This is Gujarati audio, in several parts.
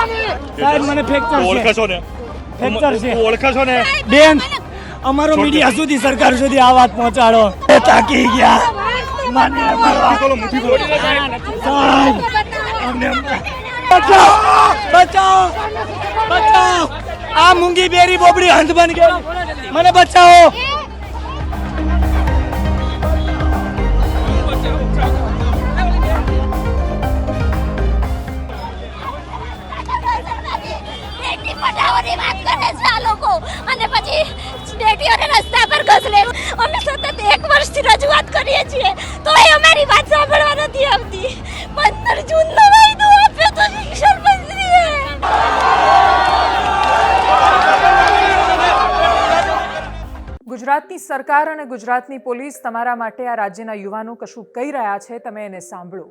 ઓળખો ઓળખશો ને ફ્રેક્ચર છે. ઓળખશો ને બેન અમારો મીડિયા સુધી સરકાર સુધી આ વાત પહોંચાડો એ તાકી ગયા મને મારો બોલો મુઠી બોલો સાહેબ, અમને બચાવો બચાવો બચાવો આ મૂંગી બેરી બોબડી હંત બન ગઈ મને બચાવો પટાવવાની વાત કરે છે આ લોકો. અને પછી બેટીઓને રસ્તા પર ઘસલે અમે સતત એક વર્ષથી રજૂઆત કરીએ છીએ. તો એ અમારી વાત સાંભળવા નથી આવતી. પંદર જૂનનો વાયદો આપ્યો તો શિક્ષણ મંત્રીએ. ગુજરાતની સરકાર અને ગુજરાતની પોલીસ તમારા માટે આ રાજ્યના યુવાનો કશું કહી રહ્યા છે, તમે એને સાંભળો.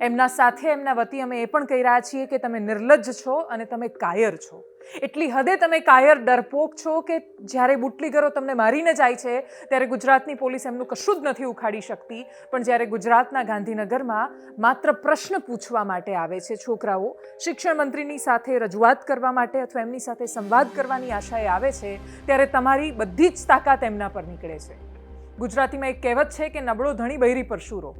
એમના સાથે એમના વતી અમે એ પણ કહી રહ્યા છીએ કે તમે નિર્લજ્જ છો અને તમે કાયર છો. એટલી હદે તમે કાયર ડરપોક છો કે જ્યારે બુટલીગરો તમને મારીને જાય છે, ત્યારે ગુજરાતની પોલીસ એમનું કશું જ નથી ઉખાડી શકતી. પણ જ્યારે ગુજરાતના ગાંધીનગરમાં માત્ર પ્રશ્ન પૂછવા માટે આવે છે છોકરાઓ, શિક્ષણ મંત્રીની સાથે રજૂઆત કરવા માટે અથવા એમની સાથે સંવાદ કરવાની આશાએ આવે છે, ત્યારે તમારી બધી જ તાકાત એમના પર નીકળે છે. ગુજરાતીમાં એક કહેવત છે કે નબળો ધણી બૈરી પર શૂરો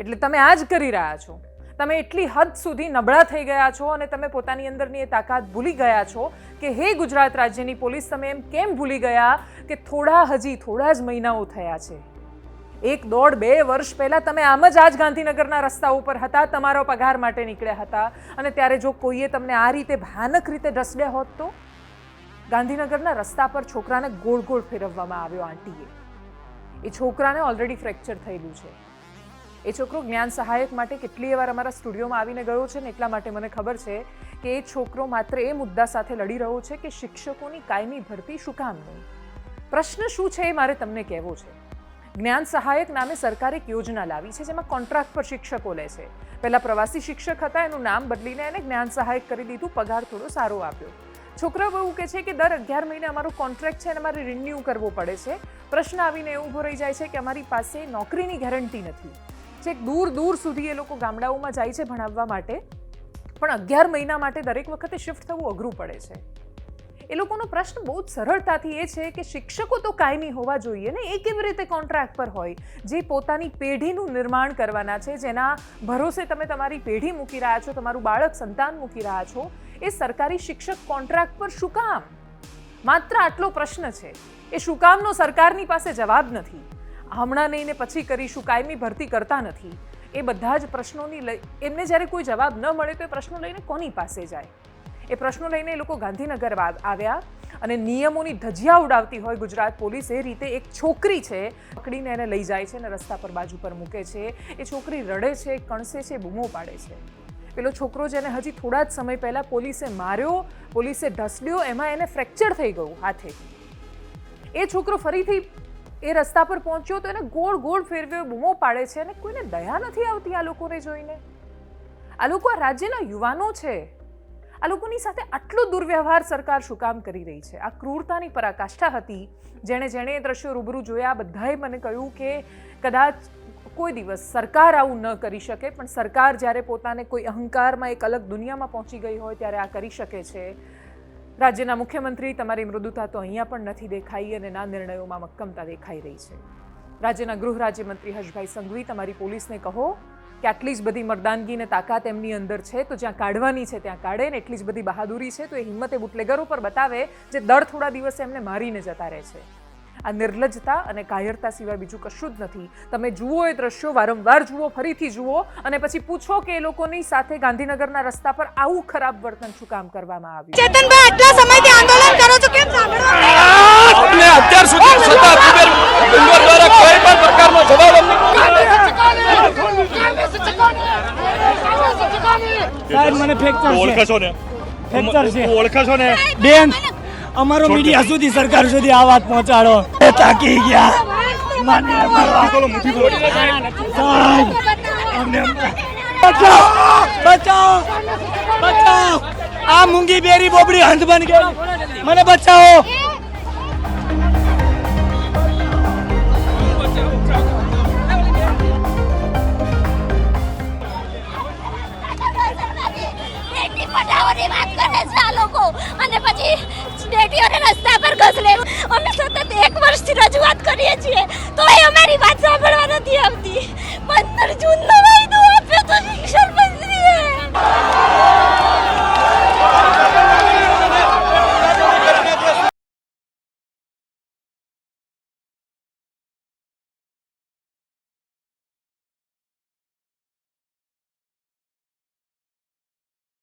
એટલે તમે આ જ કરી રહ્યા છો. તમે એટલી હદ સુધી નબળા થઈ ગયા છો અને તમે પોતાની અંદરની એ તાકાત ભૂલી ગયા છો કે હે ગુજરાત રાજ્યની પોલીસ, તમે એમ કેમ ભૂલી ગયા કે થોડા હજી થોડા જ મહિનાઓ થયા છે? એક દોઢ બે વર્ષ પહેલાં તમે આમ જ આજ ગાંધીનગરના રસ્તા ઉપર હતા, તમારો પગાર માટે નીકળ્યા હતા અને ત્યારે જો કોઈએ તમને આ રીતે ભયાનક રીતે ઢસડ્યા હોત તો? ગાંધીનગરના રસ્તા પર છોકરાને ગોળ ગોળ ફેરવવામાં આવ્યો આંટીએ. એ છોકરાને ઓલરેડી ફ્રેક્ચર થયેલું છે. એ છોકરો જ્ઞાન સહાયક માટે કેટલી વાર અમારા સ્ટુડિયોમાં આવીને ગયો છે ને એટલા માટે મને ખબર છે કે એ છોકરો માત્ર એ મુદ્દા સાથે લડી રહ્યો છે કે શિક્ષકોની કાયમી ભરતી શું કામ નહીં. પ્રશ્ન શું છે એ મારે તમને કહેવો છે. જ્ઞાન સહાયક નામે સરકારે એક યોજના લાવી છે જેમાં કોન્ટ્રાક્ટ પર શિક્ષકો લે છે. પહેલાં પ્રવાસી શિક્ષક હતા, એનું નામ બદલીને એને જ્ઞાન સહાયક કરી દીધું, પગાર થોડો સારો આપ્યો. છોકરાઓ એવું કહે છે કે દર અગિયાર મહિને અમારો કોન્ટ્રાક્ટ છે અને અમારે રિન્યૂ કરવો પડે છે. પ્રશ્ન આવીને એવું ઊભો રહી જાય છે કે અમારી પાસે નોકરીની ગેરંટી નથી. છેક દૂર દૂર સુધી એ લોકો ગામડાઓમાં જાય છે ભણાવવા માટે. પણ અગિયાર મહિના માટે દરેક વખતે શિફ્ટ થવું અઘરું પડે છે. એ લોકોનો પ્રશ્ન બહુ જ સરળતાથી એ છે કે શિક્ષકો તો કાયમી હોવા જોઈએ ને, એ કેવી રીતે કોન્ટ્રાક્ટ પર હોય? જે પોતાની પેઢીનું નિર્માણ કરવાના છે, જેના ભરોસે તમે તમારી પેઢી મૂકી રહ્યા છો, તમારું બાળક સંતાન મૂકી રહ્યા છો, એ સરકારી શિક્ષક કોન્ટ્રાક્ટ પર શું કામ? માત્ર આટલો પ્રશ્ન છે. એ શું કામનો સરકારની પાસે જવાબ નથી. હમણાં નહીં ને પછી કરીશું, કાયમી ભરતી કરતા નથી. એ બધા જ પ્રશ્નોની લઈ, એમને જ્યારે કોઈ જવાબ ન મળે તો એ પ્રશ્નો લઈને કોની પાસે જાય? એ પ્રશ્નો લઈને એ લોકો ગાંધીનગર આવ્યા અને નિયમોની ધજિયા ઉડાવતી હોય ગુજરાત પોલીસ, એ રીતે એક છોકરી છે, પકડીને એને લઈ જાય છે અને રસ્તા પર બાજુ પર મૂકે છે. એ છોકરી રડે છે, કણસે છે, બૂમો પાડે છે. પેલો છોકરો જેને હજી થોડા જ સમય પહેલાં પોલીસે માર્યો, પોલીસે ઢસડ્યો એમાં એને ફ્રેક્ચર થઈ ગયું હાથે. એ છોકરો ફરીથી એ રસ્તા પર પહોંચ્યો તો એને ગોળ ગોળ ફેરવ્યો, બૂમો પાડે છે અને કોઈને દયા નથી આવતી આ લોકોને જોઈને. આ લોકો આ રાજ્યના યુવાનો છે. આ લોકોની સાથે આટલો દુર્વ્યવહાર સરકાર શું કામ કરી રહી છે? આ ક્રૂરતાની પરાકાષ્ઠા હતી. જેણે જેણે એ દ્રશ્યો રૂબરૂ જોયા, બધાએ મને કહ્યું કે કદાચ કોઈ દિવસ સરકાર આવું ન કરી શકે, પણ સરકાર જ્યારે પોતાને કોઈ અહંકારમાં એક અલગ દુનિયામાં પહોંચી ગઈ હોય ત્યારે આ કરી શકે છે. રાજ્યના મુખ્યમંત્રી, તમારી મૃદુતા તો અહીંયા પણ નથી દેખાઈ અને ના નિર્ણયોમાં મક્કમતા દેખાઈ રહી છે. રાજ્યના ગૃહ રાજ્યમંત્રી હર્ષભાઈ સંઘવી, તમારી પોલીસને કહો કે આટલી જ બધી મર્દાનગી ને તાકાત એમની અંદર છે, તો જ્યાં કાઢવાની છે ત્યાં કાઢે ને એટલી જ બધી બહાદુરી છે, તો એ હિંમતે બુટલેગરો પર બતાવે જે દર થોડા દિવસે એમને મારીને જતા રહે છે. આ નિર્લજતા અને કાયરતા સિવાય બીજું કશું જ નથી. તમે જુઓ એ દ્રશ્યો વારંવાર જુઓ ફરીથી જુઓ અને પછી પૂછો કે એ લોકોની સાથે ગાંધીનગરના રસ્તા પર આવું ખરાબ વર્તન શું કામ કરવામાં આવ્યું? ચેતનભાઈ આટલા સમયથી આંદોલન કરો છો કેમ સાંભળો અત્યાર સુધી સત્તા ઉમેર ઉમેર દ્વારા કોઈ પણ પ્રકારનો જવાબ સાહેબ મને ફ્રેક્ચર છે. ને? ફ્રેક્ચર છે. તું ને? બેન અમારો મીડિયા સુધી સરકાર સુધી આ વાત પહોંચાડો. તાકી ગયા. આ મૂંગી બેરી બોબડી હંધ બન ગઈ મને બચાવો. બેટી વાત કરે છે આ લોકો. અને પછી બેટીઓને રસ્તા પર ઘસલે અમે સતત એક વર્ષથી રજૂઆત કરીએ છીએ. તો એ અમારી વાત સાંભળવા નથી આવતી. પંદર જૂનનો વાયદો આપ્યો તો શિક્ષણ